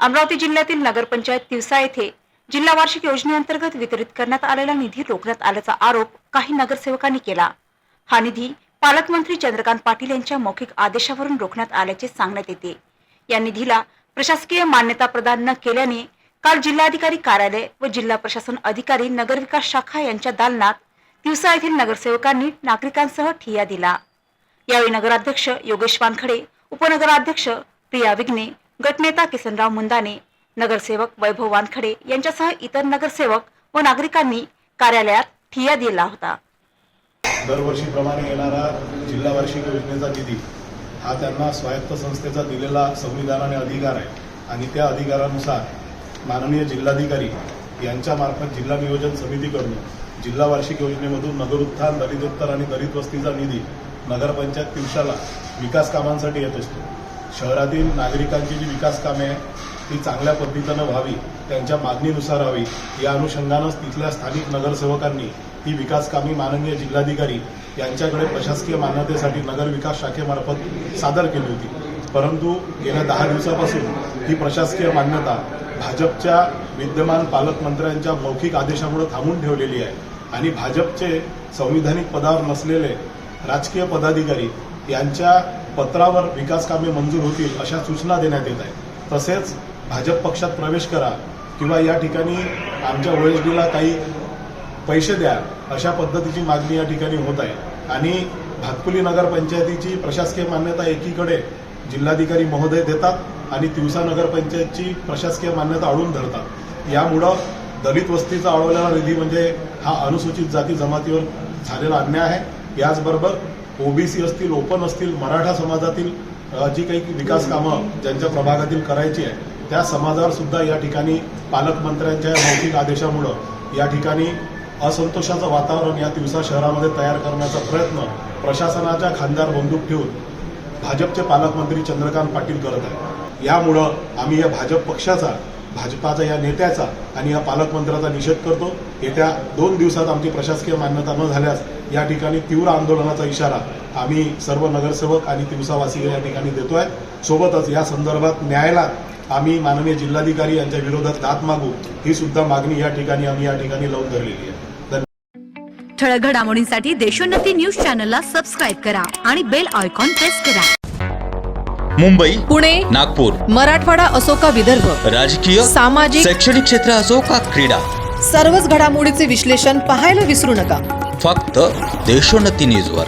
अमरावती जिल्ह्यातील नगरपंचायत तिवसा येथे जिल्हा वार्षिक योजनेअंतर्गत वितरित करण्यात आलेला निधी रोखण्यात आल्याचा आरोप काही नगरसेवकांनी केला. हा निधी पालकमंत्री चंद्रकांत पाटील यांच्या मौखिक आदेशावरून रोखण्यात आल्याचे सांगण्यात येते. या निधीला प्रशासकीय मान्यता प्रदान न केल्याने काल जिल्हाधिकारी कार्यालय व जिल्हा प्रशासन अधिकारी नगरविकास शाखा यांच्या दालनात तिवसा येथील नगरसेवकांनी नागरिकांसह ठिय्या दिला. यावेळी नगराध्यक्ष योगेश वानखडे उपनगराध्यक्ष प्रिया विघ्ने गटनेता किसनराव मुंदाने नगरसेवक वैभव वानखडे यांच्यासह इतर नगरसेवक व नागरिकांनी कार्यालयात ठिय्या दिला होता. दरवर्षीप्रमाणे येणारा जिल्हा वार्षिक योजनेचा निधी हा त्यांना स्वायत्त संस्थेचा दिलेला संविधानाने अधिकार आहे. आणि त्या अधिकारानुसार माननीय जिल्हाधिकारी यांच्यामार्फत जिल्हा नियोजन समितीकडून जिल्हा वार्षिक योजनेमधून नगरोत्थान दलितोत्तर आणि दलित वस्तीचा निधी नगरपंचायत दिवसाला विकास कामांसाठी येत असतो. शहरातील नागरिकांची जी विकास कामे आहे ती चांगल्या पद्धतीनं व्हावी त्यांच्या मागणीनुसार व्हावी या अनुषंगानंच तिथल्या स्थानिक नगरसेवकांनी ही विकास कामे माननीय जिल्हाधिकारी यांच्याकडे प्रशासकीय मान्यतेसाठी नगर विकास शाखेमार्फत सादर केली होती. परंतु गेल्या दहा दिवसापासून ही प्रशासकीय मान्यता भाजपच्या विद्यमान पालकमंत्र्यांच्या मौखिक आदेशामुळे थांबून ठेवलेली आहे आणि भाजपचे संविधानिक पदावर नसलेले राजकीय पदाधिकारी यांच्या पत्रावर विकास कामे मंजूर होतील अशा सूचना देण्यात येत आहेत. तसेच भाजप पक्षात प्रवेश करा किंवा या ठिकाणी आमच्या ओएसडीला काही पैसे द्या अशा पद्धतीची मागणी या ठिकाणी होत आहे. आणि भातकुली नगरपंचायतीची प्रशासकीय मान्यता एकीकडे जिल्हाधिकारी महोदय देतात आणि तिवसा नगरपंचायतची प्रशासकीय मान्यता अडून धरतात. यामुळं दलित वस्तीचा अडवलेला निधी म्हणजे हा अनुसूचित जाती जमातीवर झालेला अन्याय आहे. याचबरोबर ओबीसी असतील ओपन असतील मराठा समाजातील जी काही विकास कामं ज्यांच्या प्रभागातील करायची आहे त्या समाजावर सुद्धा या ठिकाणी पालकमंत्र्यांच्या मौखिक आदेशामुळं या ठिकाणी असंतोषाचं वातावरण या दिवसा शहरामध्ये तयार करण्याचा प्रयत्न प्रशासनाच्या खांद्यावर बंदूक ठेवून भाजपचे पालकमंत्री चंद्रकांत पाटील करत आहेत. यामुळं आम्ही या भाजप पक्षाचा भाजपाचा या नेत्याचा आणि या पालकमंत्र्याचा निषेध करतो. येत्या दोन दिवसात आमची प्रशासकीय मान्यता न झाल्यास या ठिकाणी तीव्र आंदोलनाचा इशारा आम्ही सर्व नगरसेवक आणि तिवसावासी या ठिकाणी देतोय सोबतच या संदर्भात न्यायाला आम्ही माननीय जिल्हाधिकारी यांच्या विरोधात दाद मागू ही सुद्धा मागणी या ठिकाणी आम्ही या ठिकाणी लावून धरलेली आहे. ठळक घडामोडींसाठी देशोन्नती न्यूज चॅनलला सबस्क्राईब करा आणि बेल आयकॉन प्रेस करा. मुंबई पुणे नागपूर मराठवाडा असो का विदर्भ राजकीय सामाजिक शैक्षणिक क्षेत्र असो का क्रीडा सर्वच घडामोडीचे विश्लेषण पाहायला विसरू नका. फक्त देशोन्नती न्यूजवर.